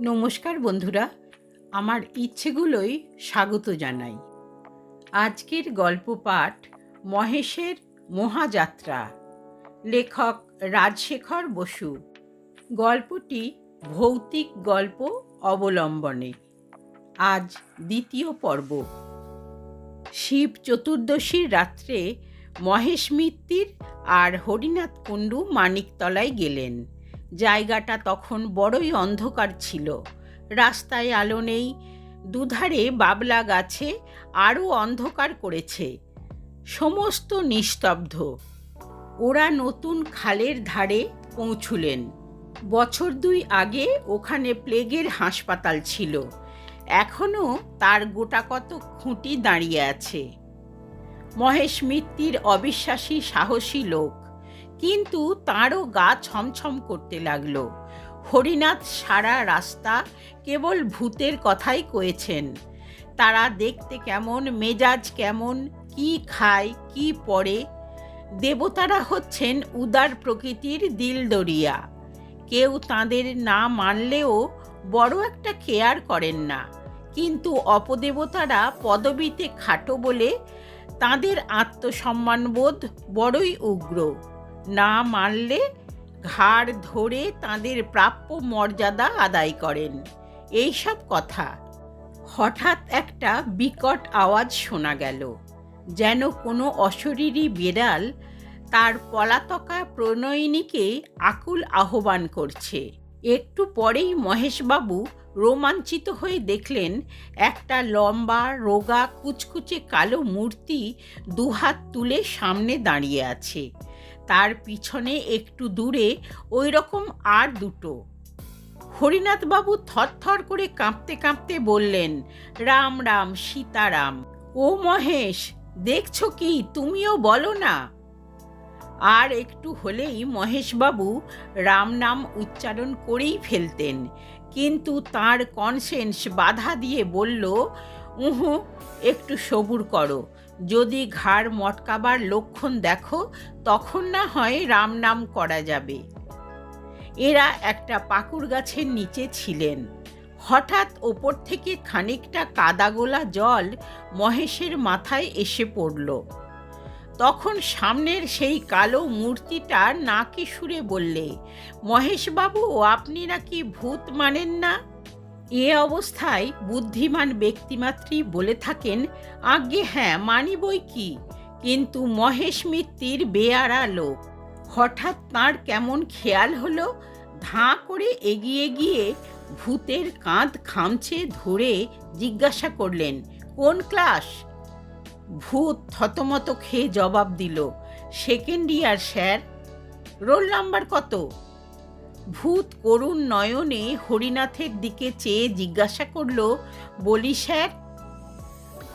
নমস্কার বন্ধুরা, আমার ইচ্ছেগুলোই স্বাগত জানাই। আজকের গল্প পাঠ মহেশের মহাযাত্রা। লেখক রাজশেখর বসু। গল্পটি ভৌতিক গল্প অবলম্বনে। আজ দ্বিতীয় পর্ব। শিব চতুর্দশীর রাত্রে মহেশ মিত্তির আর হরিনাথ কুণ্ডু মানিকতলায় গেলেন। জায়গাটা তখন বড়ই অন্ধকার ছিল। রাস্তায় আলো নেই, দুধারে বাবলা গাছে আরও অন্ধকার করেছে। সমস্ত নিস্তব্ধ। ওরা নতুন খালের ধারে পৌঁছুলেন। বছর দুই আগে ওখানে প্লেগের হাসপাতাল ছিল। এখনও তার গোটা গোটাকত খুঁটি দাঁড়িয়ে আছে। মহেশ মিত্তির অবিশ্বাসী সাহসী লোক। কিন্তু তাঁরও গা ছমছম করতে লাগল। হরিনাথ সারা রাস্তা কেবল ভূতের কথাই কয়েছেন। তারা দেখতে কেমন, মেজাজ কেমন, কি খায়, কি পড়ে। দেবতারা হচ্ছেন উদার প্রকৃতির দিলদরিয়া। কেউ তাদের না মানলেও বড় একটা কেয়ার করেন না। কিন্তু অপদেবতারা পদবিতে খাটো বলে তাদের আত্মসম্মানবোধ বড়ই উগ্র। না মানলে ঘাড় ধরে তাদের প্রাপ্য মর্যাদা আদায় করেন। এইসব কথা। হঠাৎ একটা বিকট আওয়াজ শোনা গেল। যেন কোনো অশরীরী বিড়াল তার পলাতকা প্রণয়িনীকে আকুল আহ্বান করছে। একটু পরেই মহেশবাবু রোমাঞ্চিত হয়ে দেখলেন, একটা লম্বা, রোগা, কুচকুচে কালো মূর্তি দুহাত তুলে সামনে দাঁড়িয়ে আছে। তার পিছনে একটু দূরে ওই রকম আর দুটো। হরিনাথবাবু থরথর করে কাঁপতে কাঁপতে বললেন, রাম রাম, সীতারাম, ও মহেশ, দেখছ কি, তুমিও বলো না? আর একটু হলেই মহেশবাবু রাম নাম উচ্চারণ করেই ফেলতেন। কিন্তু তার কনসেন্স বাধা দিয়ে বলল, উহু, একটু সবুর করো। যদি ঘাড় মটকাবার লক্ষণ দেখো, তখন না হয় রাম নাম করা যাবে। এরা একটা পাকুর গাছের নিচে ছিলেন। হঠাৎ ওপর থেকে খানিকটা কাদাগোলা জল মহেশের মাথায় এসে পড়ল। তখন সামনের সেই কালো মূর্তিটা নাকি সুরে বললে, মহেশবাবু, আপনি নাকি ভূত মানেন না? এ অবস্থায় বুদ্ধিমান ব্যক্তিমাত্রী বলে থাকেন, আজ্ঞে হ্যাঁ মানি বই কি? কিন্তু মহেশ মিত্তির বেয়ারা লোক। হঠাৎ তাঁর কেমন খেয়াল হলো, ধাঁ করে এগিয়ে গিয়ে ভূতের কাঁধ খামছে ধরে জিজ্ঞাসা করলেন, কোন ক্লাস? ভূত থতমত খেয়ে জবাব দিল, second year, sir. Roll number কত? ভূত করুণ নয়নে হরিনাথের দিকে চেয়ে জিজ্ঞাসা করল, বলি স্যার,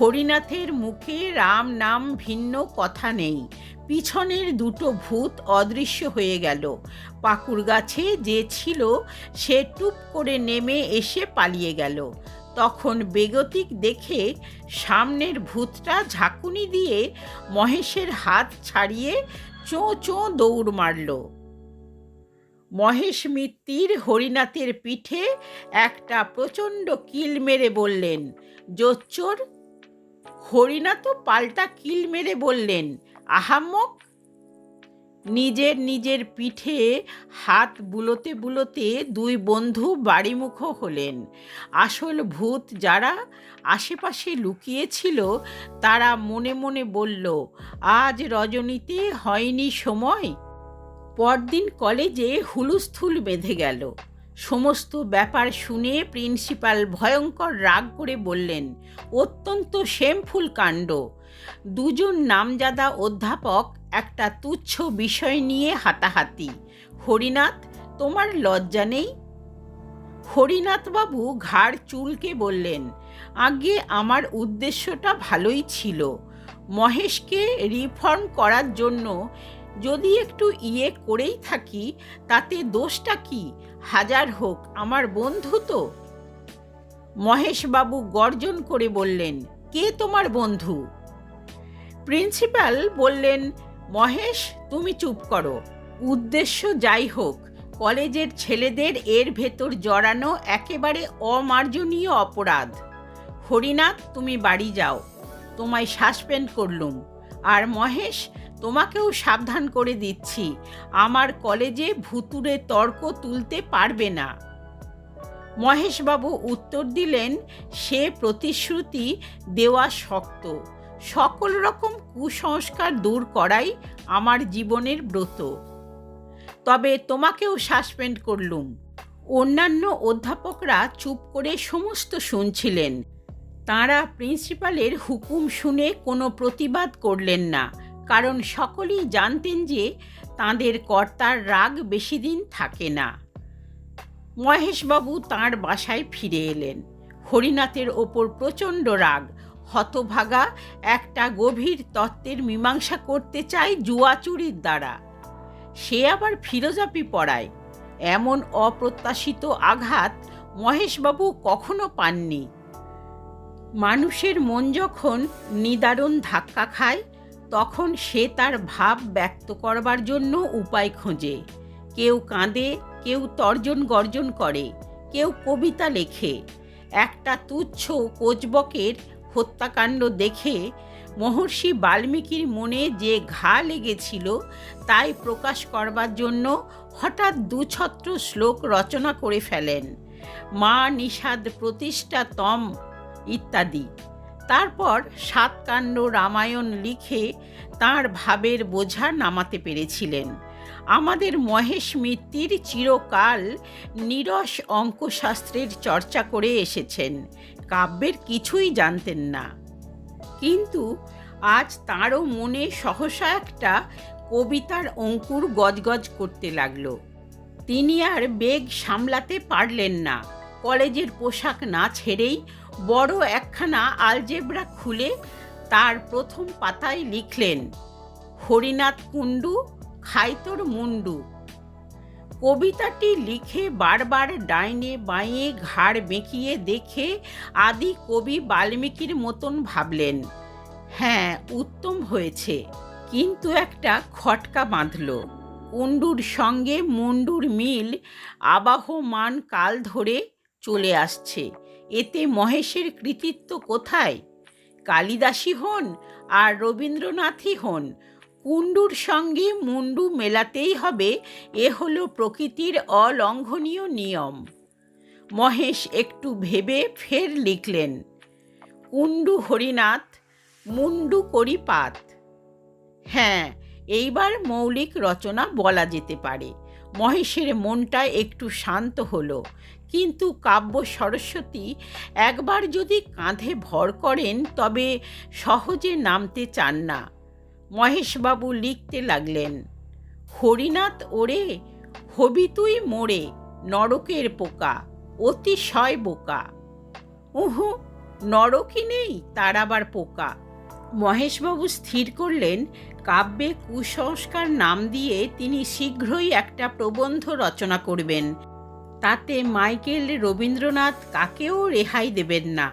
হরিনাথের মুখে রাম নাম ভিন্ন কথা নেই। পিছনের দুটো ভূত অদৃশ্য হয়ে গেল। পাকুর গাছে যে ছিল, সে টুপ করে নেমে এসে পালিয়ে গেল। তখন বেগতিক দেখে সামনের ভূতটা ঝাঁকুনি দিয়ে মহেশের হাত ছাড়িয়ে চোঁ চোঁ দৌড় মারল। মহেশ মিত্তির হরিনাথের পিঠে একটা প্রচণ্ড কিল মেরে বললেন, জোচ্চোর হরিনাথও পাল্টা কিল মেরে বললেন, আহাম্মক। নিজের নিজের পিঠে হাত বুলোতে বুলোতে দুই বন্ধু বাড়িমুখ হলেন। আসল ভূত যারা আশেপাশে লুকিয়েছিল, তারা মনে মনে বলল, আজ রজনীতে হয়নি সময়। পরদিন কলেজে হুলুস্থুল বেঁধে গেল। সমস্ত ব্যাপার শুনে প্রিন্সিপাল ভয়ঙ্কর রাগ করে বললেন, অত্যন্ত শেমফুল কাণ্ড। দুজন নামজাদা অধ্যাপক একটা তুচ্ছ বিষয় নিয়ে হাতাহাতি। হরিনাথ, তোমার লজ্জা নেই? হরিনাথবাবু ঘাড় চুলকে বললেন, আগে আমার উদ্দেশ্যটা ভালোই ছিল। মহেশকে রিফর্ম করার জন্য যদি একটু ইয়ে করেই থাকি, তাতে দোষটা কি? হাজার হোক, আমার বন্ধু তো। মহেশবাবু গর্জন করে বললেন, কে তোমার বন্ধু? প্রিন্সিপাল বললেন, মহেশ, তুমি চুপ করো। উদ্দেশ্য যাই হোক, কলেজের ছেলেদের এর ভেতর জড়ানো একেবারে অমার্জনীয় অপরাধ। হরিনাথ, তুমি বাড়ি যাও। তোমায় সাসপেন্ড করলুম। আর মহেশ তোমাকেও সাবধান করে দিচ্ছি। আমার কলেজে ভুতুরে তর্ক তুলতে পারবে না। মহেশবাবু উত্তর দিলেন, সে প্রতিশ্রুতি দেওয়া শক্ত। সকল রকম কুসংস্কার দূর করাই আমার জীবনের ব্রত। তবে তোমাকেও সাসপেন্ড করলুম। অন্যান্য অধ্যাপকরা চুপ করে সমস্ত শুনছিলেন। তাঁরা প্রিন্সিপালের হুকুম শুনে কোনো প্রতিবাদ করলেন না। কারণ সকলেই জানতেন যে তাঁদের কর্তার রাগ বেশি দিন থাকে না। মহেশবাবু তাঁর বাসায় ফিরে এলেন। হরিনাথের ওপর প্রচণ্ড রাগ, হতভাগা, একটা গভীর তত্ত্বের মীমাংসা করতে চায় জুয়াচুরির দ্বারা। সে আবার ফিরোজাপি পড়ায়। এমন অপ্রত্যাশিত আঘাত মহেশবাবু কখনো পাননি। মানুষের মন যখন নিদারুণ ধাক্কা খায় তখন সে তার ভাব ব্যক্ত করবার জন্য উপায় খোঁজে। কেউ কাঁদে, কেউ তর্জন গর্জন করে, কেউ কবিতা লেখে। একটা তুচ্ছ কোচবকের হত্যাকাণ্ড দেখে মহর্ষি বাল্মীকির মনে যে ঘা লেগেছিল, তাই প্রকাশ করবার জন্য হঠাৎ দুছত্র শ্লোক রচনা করে ফেলেন। মা নিষাদ প্রতিষ্ঠা তম ইত্যাদি। তারপর সাতকাণ্ড রামায়ণ লিখে তার ভাবের বোঝা নামাতে পেরেছিলেন। আমাদের মহেশ মিত্তির চিরকাল নিরস অঙ্কশাস্ত্রের চর্চা করে এসেছেন, কাব্যের কিছুই জানতেন না। কিন্তু আজ তাঁরও মনে সহসা একটা কবিতার অঙ্কুর গজগজ করতে লাগল। তিনি আর বেগ সামলাতে পারলেন না। কলেজের পোশাক না ছেড়েই বড় একখানা আলজেব্রা খুলে তার প্রথম পাতায় লিখলেন, হরিনাথ কুণ্ডু, খাইতোর মুন্ডু কবিতাটি লিখে বারবার ডাইনে বাঁয়ে ঘাড় বেঁকিয়ে দেখে আদি কবি বাল্মীকির মতন ভাবলেন হ্যাঁ উত্তম হয়েছে। কিন্তু একটা খটকা বাঁধল, কুণ্ডুর সঙ্গে মুন্ডুর মিল আবাহমান কাল ধরে চলে আসছে। এতে মহেশের কৃতিত্ব কোথায়? কালিদাসী হন আর রবীন্দ্রনাথই হন। কুণ্ডুর সঙ্গে মুন্ডু মেলাতেই হবে, এ হলো প্রকৃতির অলঙ্ঘনীয় নিয়ম। মহেশ একটু ভেবে ফের লিখলেন, কুণ্ডু হরিনাথ মুন্ডু করি পাত হ্যাঁ এইবার মৌলিক রচনা বলা যেতে পারে। মহেশের মনটা একটু শান্ত হলো। কিন্তু কাব্য সরস্বতী একবার যদি কাঁধে ভর করেন, তবে সহজে নামতে চান না। মহেশবাবু লিখতে লাগলেন, হরিনাথ ওরে, হবি তুই মোড়ে, নরকের পোকা, অতিশয় বোকা। উহু, নরকই নেই, তার আবার পোকা। মহেশবাবু স্থির করলেন, কাব্যে কুসংস্কার নাম দিয়ে তিনি শীঘ্রই একটা প্রবন্ধ রচনা করবেন। তাতে মাইকেল রবীন্দ্রনাথ কাকেও রেহাই দেবেন না।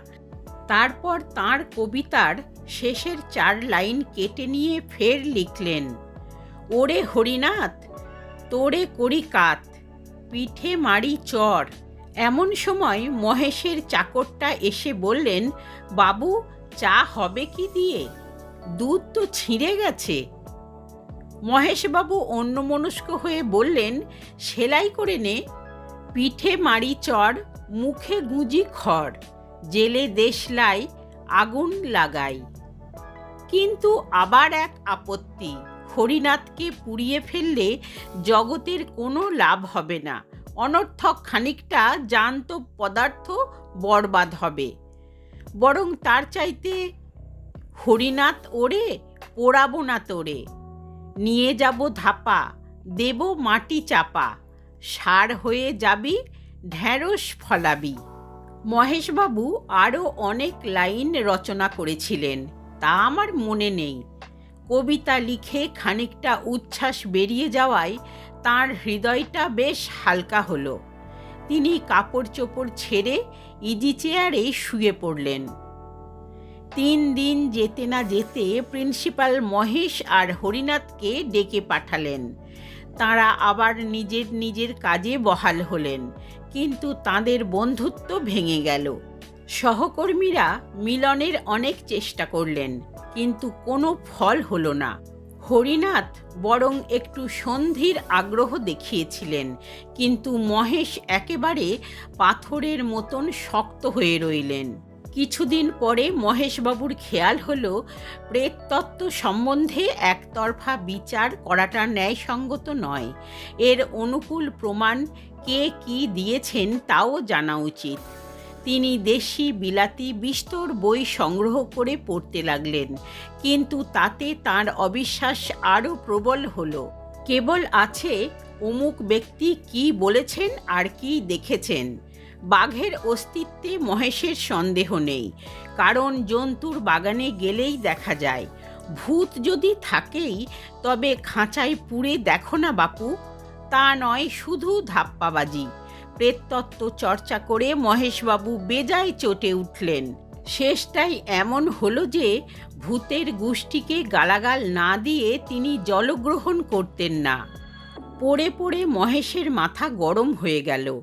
তারপর তার কবিতার শেষের চার লাইন কেটে নিয়ে ফের লিখলেন, ওরে হরিনাথ, তোরে করি কাত, পিঠে মারি চর। এমন সময় মহেশের চাকরটা এসে বললেন, বাবু, চা হবে কি দিয়ে? দুধ তো ছিঁড়ে গেছে। মহেশবাবু অন্যমনস্ক হয়ে বললেন, সেলাই করে নে পিঠে মারি চর, মুখে গুঁজি খড়, জেলে দেশলাই আগুন লাগাই। কিন্তু আবার এক আপত্তি, হরিনাথকে পুড়িয়ে ফেললে জগতের কোনো লাভ হবে না। অনর্থক খানিকটা জান্ত পদার্থ বরবাদ হবে। বরং তার চাইতে, হরিনাথ ওরে, পোড়াবো না তোরে। নিয়ে যাব ধাপা, দেব মাটি চাপা। সার হয়ে যাবি ঢ্যাঁড়স ফলাবি। মহেশবাবু আরও অনেক লাইন রচনা করেছিলেন, তা আমার মনে নেই। কবিতা লিখে খানিকটা উচ্ছ্বাস বেরিয়ে যাওয়ায় তার হৃদয়টা বেশ হালকা হলো। তিনি কাপড় চোপড় ছেড়ে ইজি চেয়ারে শুয়ে পড়লেন। তিন দিন যেতে না যেতে প্রিন্সিপাল মহেশ আর হরিনাথকে ডেকে পাঠালেন। তাঁরা আবার নিজের নিজের কাজে বহাল হলেন, কিন্তু তাদের বন্ধুত্ব ভেঙে গেল। সহকর্মীরা মিলনের অনেক চেষ্টা করলেন, কিন্তু কোনো ফল হলো না। হরিনাথ বরং একটু সন্ধির আগ্রহ দেখিয়েছিলেন, কিন্তু মহেশ একেবারে পাথরের মতন শক্ত হয়ে রইলেন। কিছুদিন পরে মহেশবাবুর খেয়াল হলো, প্রেততত্ত্ব সম্বন্ধে একতরফা বিচার করাটা ন্যায়সঙ্গত নয়। এর অনুকূল প্রমাণ কে কি দিয়েছেন তাও জানা উচিত। তিনি দেশি বিলাতি বিস্তর বই সংগ্রহ করে পড়তে লাগলেন, কিন্তু তাতে তার অবিশ্বাস আরও প্রবল হলো। কেবল আছে, অমুক ব্যক্তি কি বলেছেন আর কি দেখেছেন। বাঘের অস্তিত্বে মহেশের সন্দেহ নেই। কারণ জন্তুর বাগানে গেলেই দেখা যায়। ভূত যদি থাকেই, তবে খাঁচায় পুড়ে দেখো না বাপু। তা নয়, শুধু ধাপ্পাবাজি। প্রেততত্ত্ব চর্চা করে মহেশবাবু বেজায় চটে উঠলেন। শেষটাই এমন হলো যে, ভূতের গোষ্ঠীকে গালাগাল না দিয়ে তিনি জলগ্রহণ করতেন না। পড়ে পড়ে মহেশের মাথা গরম হয়ে গেল।